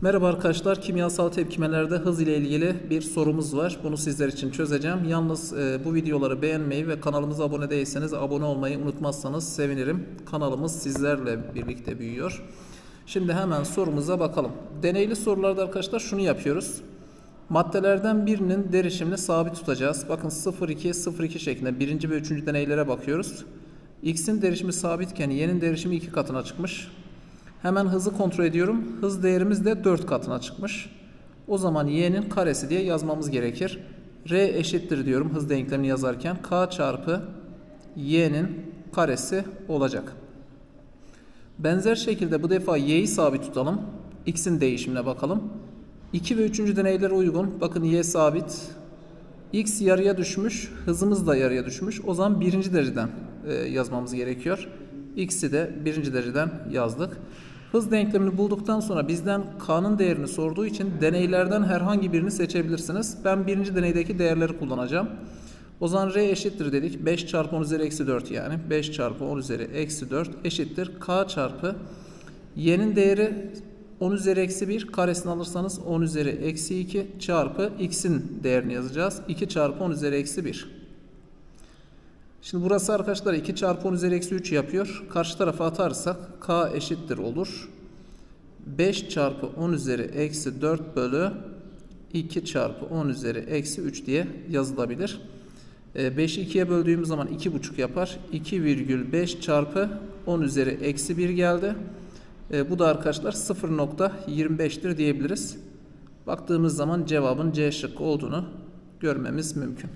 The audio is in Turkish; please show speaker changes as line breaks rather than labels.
Merhaba arkadaşlar, kimyasal tepkimelerde hız ile ilgili bir sorumuz var. Bunu sizler için çözeceğim. Yalnız e, bu videoları beğenmeyi ve kanalımıza abone değilseniz abone olmayı unutmazsanız sevinirim. Kanalımız sizlerle birlikte büyüyor. Şimdi hemen sorumuza bakalım. Deneyli sorularda arkadaşlar şunu yapıyoruz. Maddelerden birinin derişimini sabit tutacağız. Bakın 0,2, 0,2 şeklinde birinci ve üçüncü deneylere bakıyoruz. X'in derişimi sabitken Y'nin derişimi iki katına çıkmış. Hemen hızı kontrol ediyorum. Hız değerimiz de 4 katına çıkmış. O zaman y'nin karesi diye yazmamız gerekir. R eşittir diyorum hız denklemini yazarken. K çarpı y'nin karesi olacak. Benzer şekilde bu defa y'yi sabit tutalım. X'in değişimine bakalım. 2 ve 3. deneylere uygun. Bakın y sabit. X yarıya düşmüş. Hızımız da yarıya düşmüş. O zaman birinci dereceden e, yazmamız gerekiyor. X'i de birinci dereceden yazdık. Hız denklemini bulduktan sonra bizden K'nın değerini sorduğu için deneylerden herhangi birini seçebilirsiniz. Ben birinci deneydeki değerleri kullanacağım. O zaman R eşittir dedik. 5 çarpı 10 üzeri eksi 4 yani. 5 çarpı 10 üzeri eksi 4 eşittir. K çarpı Y'nin değeri 10 üzeri eksi 1 karesini alırsanız 10 üzeri eksi 2 çarpı X'in değerini yazacağız. 2 çarpı 10 üzeri eksi 1. Şimdi burası arkadaşlar 2 çarpı 10 üzeri eksi 3 yapıyor. Karşı tarafa atarsak k eşittir olur. 5 çarpı 10 üzeri eksi 4 bölü 2 çarpı 10 üzeri eksi 3 diye yazılabilir. 5'i 2'ye böldüğümüz zaman 2,5 yapar. 2,5 çarpı 10 üzeri eksi 1 geldi. E, bu da arkadaşlar 0.25'tir diyebiliriz. Baktığımız zaman cevabın C şıkkı olduğunu görmemiz mümkün.